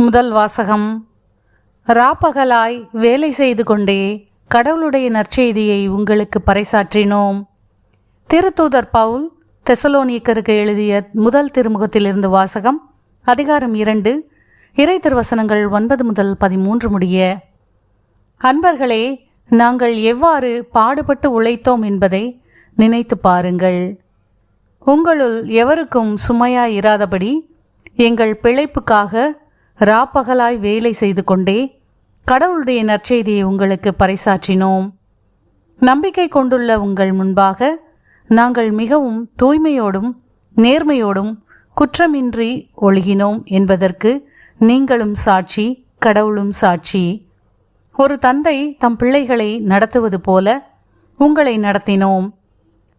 முதல் வாசகம். ராப்பகலாய் வேலை செய்து கொண்டே கடவுளுடைய நற்செய்தியை உங்களுக்கு பறைசாற்றினோம். திருத்தூதர் பவுல் தெசலோனியக்கருக்கு எழுதிய முதல் திருமுகத்திலிருந்து வாசகம் அதிகாரம் இரண்டு இறை திருவசனங்கள் ஒன்பது முதல் பதிமூன்று முடிய. அன்பர்களே நாங்கள் எவ்வாறு பாடுபட்டு உழைத்தோம் என்பதை நினைத்து பாருங்கள். உங்களுள் எவருக்கும் சுமையாய் இராதபடி எங்கள் பிழைப்புக்காக ராப்பகலாய் வேலை செய்து கொண்டே கடவுளுடைய நற்செய்தியை உங்களுக்கு பறைசாற்றினோம். நம்பிக்கை கொண்டுள்ள உங்கள் முன்பாக நாங்கள் மிகவும் தூய்மையோடும் நேர்மையோடும் குற்றமின்றி ஒழுகினோம் என்பதற்கு நீங்களும் சாட்சி கடவுளும் சாட்சி. ஒரு தந்தை தம் பிள்ளைகளை நடத்துவது போல உங்களை நடத்தினோம்.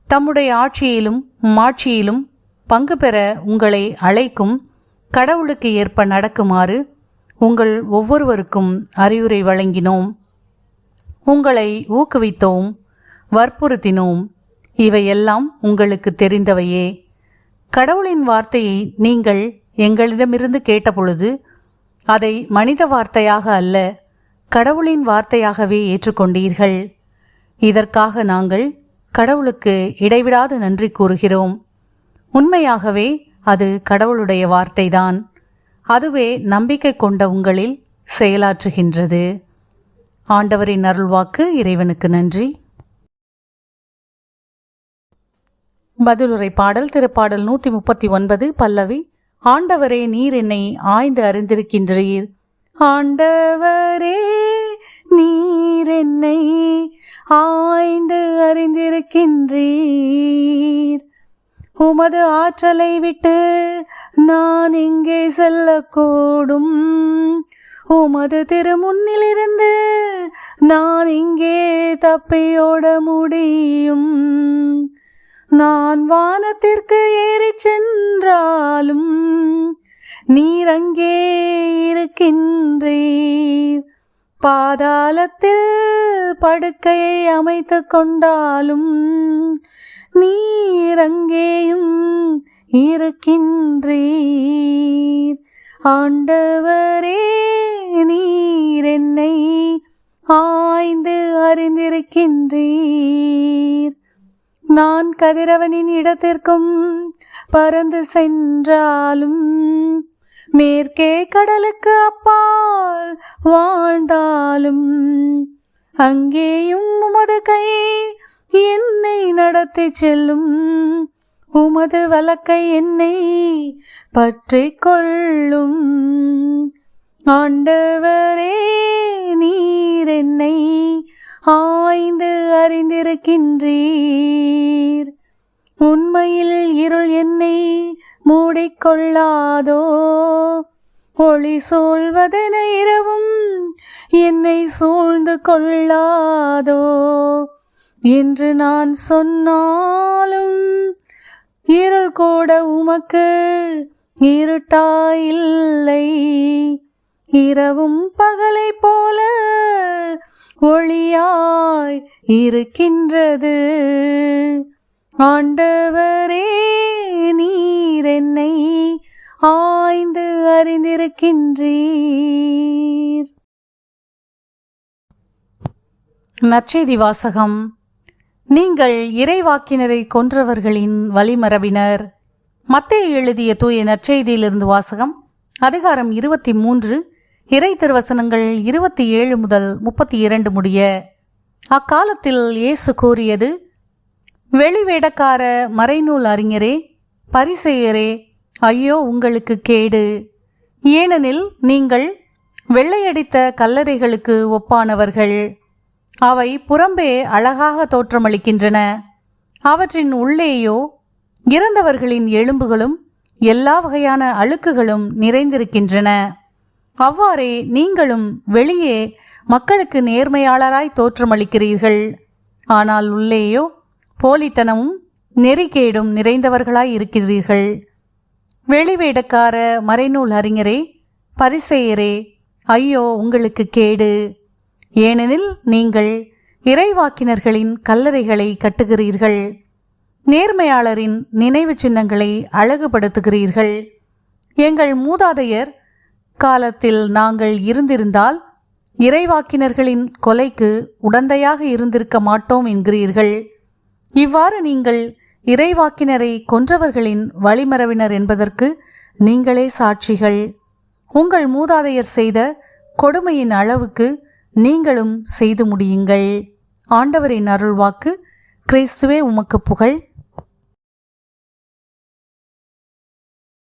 தம்முடைய ஆட்சியிலும் மாட்சியிலும் பங்கு பெற உங்களை அழைக்கும் கடவுளுக்கு ஏற்ப நடக்குமாறு உங்கள் ஒவ்வொருவருக்கும் அறிவுரை வழங்கினோம். உங்களை ஊக்குவித்தோம் வற்புறுத்தினோம். இவையெல்லாம் உங்களுக்கு தெரிந்தவையே. கடவுளின் வார்த்தையை நீங்கள் எங்களிடமிருந்து கேட்டபொழுது அதை மனித வார்த்தையாக அல்ல கடவுளின் வார்த்தையாகவே ஏற்றுக்கொண்டீர்கள். இதற்காக நாங்கள் கடவுளுக்கு இடைவிடாது நன்றி கூறுகிறோம். உண்மையாகவே அது கடவுளுடைய வார்த்தைதான். அதுவே நம்பிக்கை கொண்ட உங்களில் செயலாற்றுகின்றது. ஆண்டவரின் அருள்வாக்கு இறைவனுக்கு நன்றி. பதிலுரை பாடல் திருப்பாடல் நூற்றி முப்பத்தி ஒன்பது பல்லவி ஆண்டவரே நீர் என்னை ஆய்ந்து அறிந்திருக்கின்றீர். ஆண்டவரே நீர் என்னை ஆய்ந்து அறிந்திருக்கின்றீர். உமது ஆற்றலை விட்டு நான் இங்கே செல்லக்கூடும். உமது திருமுன்னிலிருந்து நான் இங்கே தப்பியோட முடியும். நான் வானத்திற்கு ஏறிச் சென்றாலும் நீர் அங்கே இருக்கின்றீர். பாதாளத்தில் படுக்கையை அமைத்து கொண்டாலும் நீ அங்கேயும் இருக்கின்றீர். ஆண்டவரே நீர் என்னை ஆய்ந்து அறிந்திருக்கின்றீர். நான் கதிரவனின் இடத்திற்கும் பறந்து சென்றாலும் மேற்கே கடலுக்கு அப்பால் வாழ்ந்தாலும் அங்கேயும் உமது கை என்னை நடத்தி செல்லும். உமது வழக்கை என்னை பற்றி கொள்ளும். ஆண்டவரே நீர் என்னை ஆய்ந்து அறிந்திருக்கின்றீர். உண்மையில் இருள் என்னை மூடிக்கொள்ளாதோ? ஒளி சூழ்வதென இரவும் என்னை சூழ்ந்து கொள்ளாதோ? என்று நான் சொன்னாலும் இருள் கூட உமக்கு இருட்டாயில்லை. இரவும் பகலை போல ஒளியாய் இருக்கின்றது. ஆண்டவரே நீர் என்னை ஆய்ந்து அறிந்திருக்கின்றீர். நற்செய்தி வாசகம். நீங்கள் இறைவாக்கினரை கொன்றவர்களின் வழிமரபினர். மத்திய எழுதிய தூய நற்செய்தியிலிருந்து வாசகம் அதிகாரம் இருபத்தி மூன்று இறை திருவசனங்கள் இருபத்தி ஏழு முதல் முப்பத்தி இரண்டு முடிய. அக்காலத்தில் இயேசு கூறியது வெளிவேடக்கார மறைநூல் அறிஞரே பரிசெயரே ஐயோ உங்களுக்கு கேடு. ஏனெனில் நீங்கள் வெள்ளையடித்த கல்லறைகளுக்கு ஒப்பானவர்கள். அவை புறம்பே அழகாக தோற்றமளிக்கின்றன. அவற்றின் உள்ளேயோ இறந்தவர்களின் எலும்புகளும் எல்லா வகையான அழுக்குகளும் நிறைந்திருக்கின்றன. அவ்வாறே நீங்களும் வெளியே மக்களுக்கு நேர்மையாளராய் தோற்றமளிக்கிறீர்கள். ஆனால் உள்ளேயோ போலித்தனமும் நெறிகேடும் நிறைந்தவர்களாய் இருக்கிறீர்கள். வெளிவேடக்கார மறைநூல் அறிஞரே பரிசெயரே ஐயோ உங்களுக்கு கேடு. ஏனெனில் நீங்கள் இறைவாக்கினர்களின் கல்லறைகளை கட்டுகிறீர்கள் நேர்மையாளரின் நினைவு சின்னங்களை அழகுபடுத்துகிறீர்கள். எங்கள் மூதாதையர் காலத்தில் நாங்கள் இருந்திருந்தால் இறைவாக்கினர்களின் கொலைக்கு உடந்தையாக இருந்திருக்க மாட்டோம் என்கிறீர்கள். இவ்வாறு நீங்கள் இறைவாக்கினரை கொன்றவர்களின் வழிமரவினர் என்பதற்கு நீங்களே சாட்சிகள். உங்கள் மூதாதையர் செய்த கொடுமையின் அளவுக்கு நீங்களும் செய்து முடியுங்கள். ஆண்டவரின் அருள்வாக்கு கிறிஸ்துவே உமக்கு புகழ்.